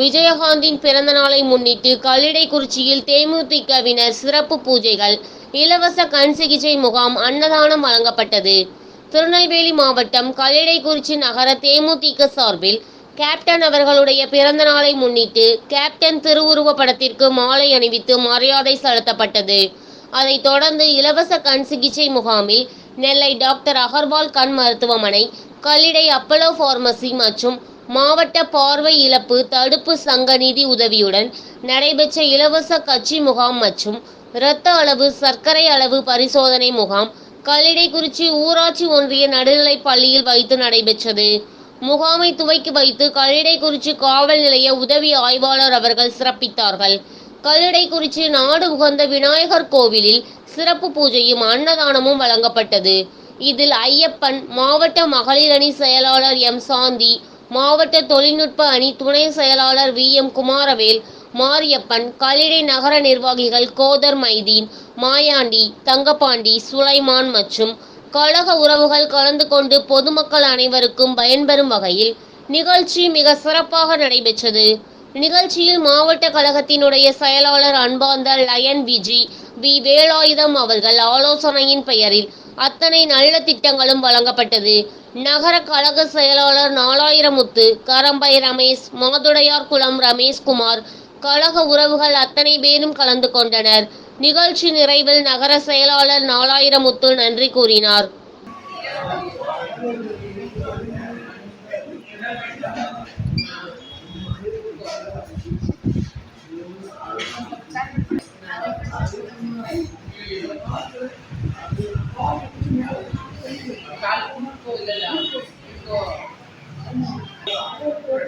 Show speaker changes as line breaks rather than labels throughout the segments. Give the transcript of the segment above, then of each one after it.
விஜயகாந்தின் பிறந்த நாளை முன்னிட்டு கல்லிடைக்குறிச்சியில் தேமுதிகவினர் சிறப்பு பூஜைகள் இலவச கண் சிகிச்சை முகாம் அன்னதானம் வழங்கப்பட்டது. திருநெல்வேலி மாவட்டம் கல்லிடைக்குறிச்சி நகர தேமுதிக சார்பில் கேப்டன் அவர்களுடைய பிறந்த நாளை முன்னிட்டு கேப்டன் திருவுருவ படத்திற்கு மாலை அணிவித்து மரியாதை செலுத்தப்பட்டது. அதைத் தொடர்ந்து இலவச கண் சிகிச்சை முகாமில் நெல்லை டாக்டர் அகர்வால் கண் மருத்துவமனை கல்லிடை அப்பலோ ஃபார்மசி மற்றும் மாவட்ட பார்வை இழப்பு தடுப்பு சங்க நிதி உதவியுடன் நடைபெற்ற இலவச கட்சி முகாம் மற்றும் இரத்த அளவு சர்க்கரை அளவு பரிசோதனை முகாம் கல்லிடைக்குறிச்சி ஊராட்சி ஒன்றிய நடுநிலைப் பள்ளியில் வைத்து நடைபெற்றது. முகாமை துவக்கி வைத்து கல்லிடைக்குறிச்சி காவல் நிலைய உதவி ஆய்வாளர் அவர்கள் சிறப்பித்தார்கள். கல்லிடைக்குறிச்சி நாடு உகந்த விநாயகர் கோவிலில் சிறப்பு பூஜையும் அன்னதானமும் வழங்கப்பட்டது. இதில் ஐயப்பன் மாவட்ட மகளிரணி செயலாளர் எம். சாந்தி மாவட்ட தொழில்நுட்ப அணி துணை செயலாளர் வி. எம். குமாரவேல் மாரியப்பன் கல்லிடை நகர நிர்வாகிகள் கோதர் மைதீன் மாயாண்டி தங்கபாண்டி சுலைமான் மற்றும் கழக உறவுகள் கலந்து கொண்டு பொதுமக்கள் அனைவருக்கும் பயன்பெறும் வகையில் நிகழ்ச்சி மிக சிறப்பாக நடைபெற்றது. நிகழ்ச்சியில் மாவட்ட கழகத்தினுடைய செயலாளர் அன்பாந்த லயன் விஜி வி. வேலாயுதம் அவர்கள் ஆலோசனையின் பெயரில் அத்தனை நல்ல திட்டங்களும் வழங்கப்பட்டது. நகர கழக செயலாளர் நாலாயிரமுத்து கரம்பை ரமேஷ் மாதுடையார் குளம் ரமேஷ்குமார் கழக உறவுகள் அத்தனை பேரும் கலந்து கொண்டனர். நிகழ்ச்சி நிறைவில் நகர செயலாளர் நாலாயிரமுத்து நன்றி கூறினார்.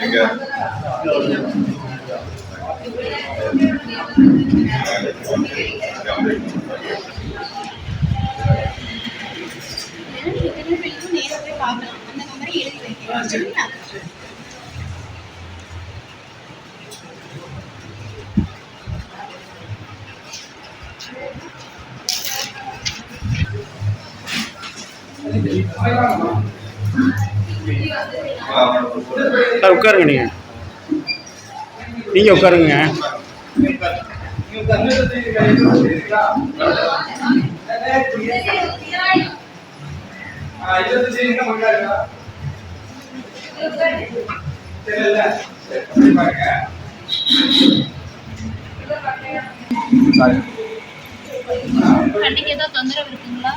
எங்க
போய் பார்க்கலாம் அந்த மாதிரி எழுதி வைக்கிறேன்
உட்காருங்க நீங்கள் நீங்கள் உட்காருங்க.
கண்ணுக்கு ஏதோ தொந்தரவு இருக்குங்களா?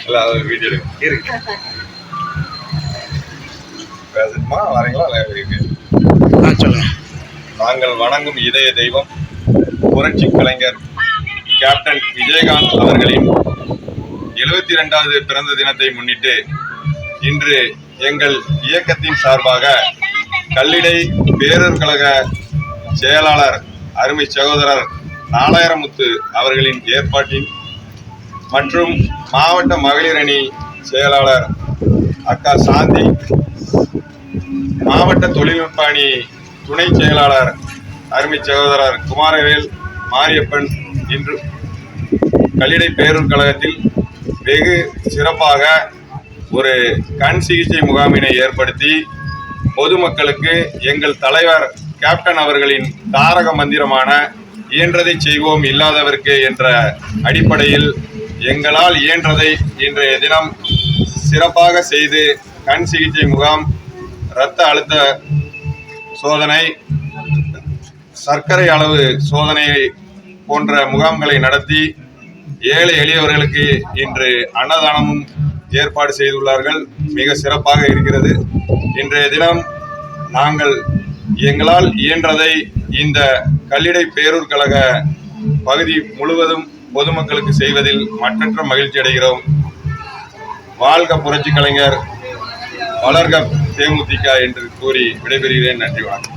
இல்ல அது வீடியோ இருக்கு பேசணுமா வரீங்களா?
சொல்லுங்கள்
நாங்கள் வணங்கும் இதய தெய்வம் புரட்சி கலைஞர் கேப்டன் விஜயகாந்த் அவர்களின் எழுபத்தி இரண்டாவது பிறந்த தினத்தை முன்னிட்டு இன்று எங்கள் இயக்கத்தின் சார்பாக கல்லிடை பேரர் கழக செயலாளர் அருமை சகோதரர் நாலாயிரமுத்து அவர்களின் ஏற்பாட்டின் மற்றும் மாவட்ட மகளிர் அணி செயலாளர் அக்கா சாந்தி மாவட்ட தொழில்நுட்ப அணி துணை செயலாளர் அருமை சகோதரர் குமாரவேல் மாரியப்பன் இன்று கல்லிடை பேரூர் கழகத்தில் வெகு சிறப்பாக ஒரு கண் சிகிச்சை முகாமினை ஏற்படுத்தி பொதுமக்களுக்கு எங்கள் தலைவர் கேப்டன் அவர்களின் தாரக மந்திரமான இயன்றதை செய்வோம் இல்லாதவர்க்கு என்ற அடிப்படையில் எங்களால் இயன்றதை இன்றைய தினம் சிறப்பாக செய்து கண் சிகிச்சை முகாம் இரத்த அழுத்த சோதனை சர்க்கரை அளவு சோதனை போன்ற முகாம்களை நடத்தி ஏழை எளியவர்களுக்கு இன்று அன்னதானமும் ஏற்பாடு செய்துள்ளார்கள். மிக சிறப்பாக இருக்கிறது. இன்றைய தினம் நாங்கள் எங்களால் இயன்றதை இந்த கல்லிடை பேரூர் கழக பகுதி முழுவதும் பொதுமக்களுக்கு செய்வதில் மற்றற்ற மகிழ்ச்சி அடைகிறோம். வாழ்க புரட்சி கலைஞர் வளர்க தேமுதிக என்று கூறி விடைபெறுகிறேன். நன்றி வணக்கம்.